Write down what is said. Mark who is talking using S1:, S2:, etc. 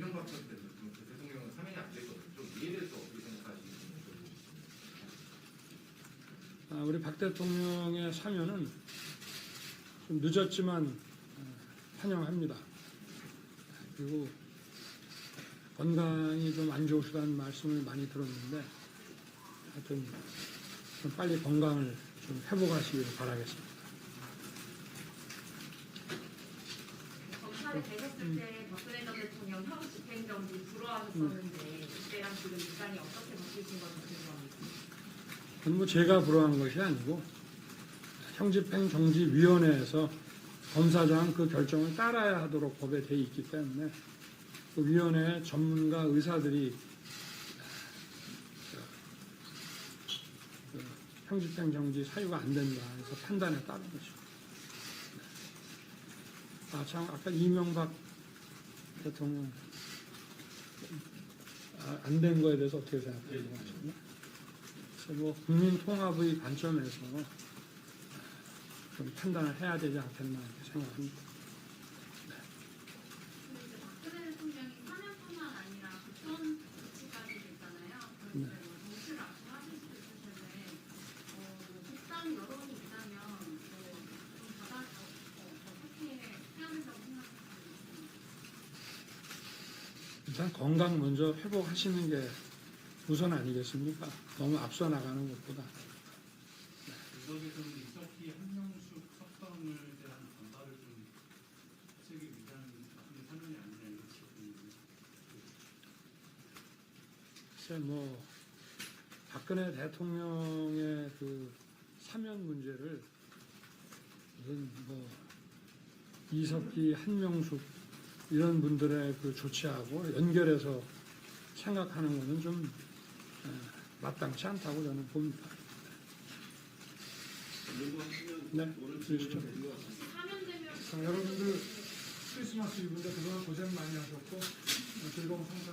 S1: 이명박 전 대- 그 대통령은 사면이 안 됐거든요. 좀 이에 대해서 어떻게 생각하시는지.
S2: 아, 우리 박 대통령의 사면은 좀 늦었지만 어, 환영합니다. 그리고 건강이 좀 안 좋으시다는 말씀을 많이 들었는데 하여튼 좀 빨리 건강을 좀 회복하시길 바라겠습니다.
S3: 검찰에 계셨을 때형 불허하셨었는데 그때랑 지금 입장이 어떻게 바뀌신 건지 궁금합니다.
S2: 그건 뭐 제가 불허한 것이 아니고 형집행정지위원회에서 검사장 그 결정을 따라야 하도록 법에 돼 있기 때문에 그 위원회 전문가 의사들이 그 형집행정지 사유가 안 된다 해서 판단에 따른 것이죠. 아, 참, 아까 이명박 대통령 아, 안 된 거에 대해서 어떻게 생각하시는 하셨나? 그래서 뭐 국민 통합의 관점에서 좀 판단을 해야 되지 않겠나 이렇게 생각합니다.
S4: 근데 이제 박근혜 대통령이 사면뿐만 아니라 국정 조치까지 됐잖아요.
S2: 네.
S4: 그런데 뭐 정치를 앞으로 하실 수도 있을 텐데, 어, 뭐 국당 여론이 있다면 뭐좀 받아 어, 어, 어떻게 해야 된다고 생각하세요?
S2: 일단 건강 먼저 회복하시는 게 우선 아니겠습니까? 너무 앞서 나가는 것보다
S5: 이석희 한명숙 석방에 대한 반발을 좀 위한 사면이 아니냐 이런 지적입니다.
S2: 글쎄 뭐 박근혜 대통령의 그 사면 문제를 무슨 뭐 이석기 한명숙 이런 분들의 그 조치하고 연결해서 생각하는 것은 좀 에, 마땅치 않다고 저는 봅니다. 네, 그러시죠. 여러분들 크리스마스 이브인데 그동안 고생 많이 하셨고 즐거운 성사